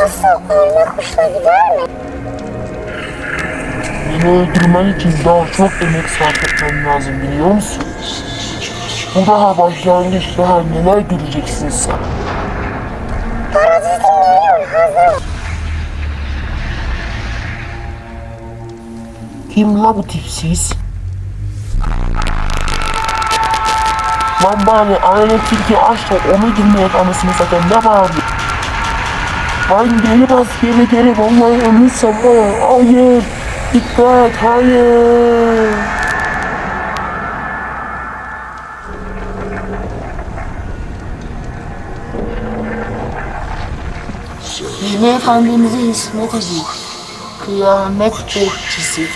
hoşuna gider mi? Beni öldürmen için daha çok emek sarf etmem lazım biliyor musun? Bu daha başlangıç daha neler göreceksin sen. Parazit dinliyorum. Hazır. Kim la bu tipsiz? Lan bari aile tilki aç onu dinleyip anasını satayım ne bağırıyor? Lan geri bas geri geri vallahi ölürsem ya, hayır dikkat hayır. Yine Efendimiz'e hizmet edin. Kıyamet bekçisi.